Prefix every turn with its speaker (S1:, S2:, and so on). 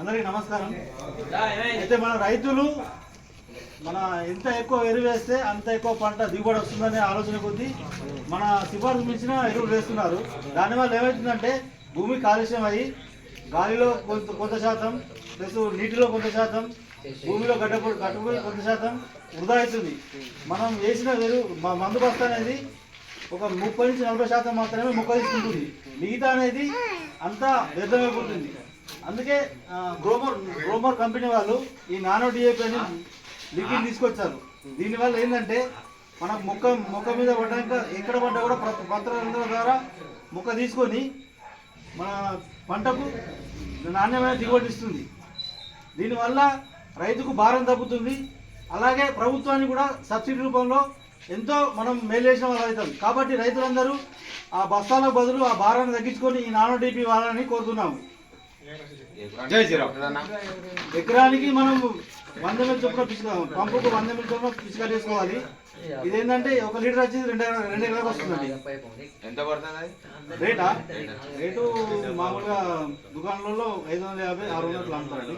S1: అందరికీ నమస్కారం. అయితే మన రైతులు మన ఎంత ఎక్కువ ఎరువు వేస్తే అంత ఎక్కువ పంట దిగుబడి వస్తుందనే ఆలోచన కొద్దీ మన సిఫార్సు మించిన ఎరువులు వేస్తున్నారు. దానివల్ల ఏమవుతుందంటే భూమి కాలుష్యం అయ్యి గాలిలో కొంత కొంత శాతం ప్లస్ నీటిలో కొంత శాతం భూమిలో గడ్డపడి గట్టుబడి కొంత శాతం వృధా అవుతుంది. మనం వేసిన ఎరువు మందు బస్తా అనేది ఒక ముప్పై నుంచి నలభై శాతం మాత్రమే మొక్క తీసుకుంటుంది మిగతా అనేది అంతా వ్యర్థమైపోతుంది. అందుకే గ్రోమర్ గ్రోమర్ కంపెనీ వాళ్ళు ఈ నానో డిఏపి అని లిక్విడ్ తీసుకొచ్చారు. దీనివల్ల ఏంటంటే మన మొక్క మొక్క మీద పడ్డాక ఎక్కడ పడ్డా కూడా పత్ర- పత్రాల ద్వారా మొక్క తీసుకొని మన పంటకు నాణ్యమైన దిగుబడి ఇస్తుంది. దీనివల్ల రైతుకు భారం తగ్గుతుంది. అలాగే ప్రభుత్వానికి కూడా సబ్సిడీ రూపంలో ఎంతో మనం మేలు చేసిన వాళ్ళు అవుతాం కాబట్టి రైతులందరూ ఆ బస్తాలకు బదులు ఆ భారాన్ని తగ్గించుకొని ఈ నానో డిపి వాళ్ళని కోరుతున్నాము.
S2: జై శ్రీరామ్.
S1: ఎకరానికి మనం వంద మిల్ చొప్పున పిసుక పంపుకు వంద మిల్ చొప్పున పిసుక చేసుకోవాలి ఇదేంటంటే ఒక లీటర్ వచ్చేది రెండు రెండు ఎకరాలకు వస్తుందండి.
S2: ఎంత పడుతుంది
S1: రేటా? రేటు మామూలుగా దుకాణాలలో ఐదు వందల యాభై ఆరు వందలు అమ్ముతారండి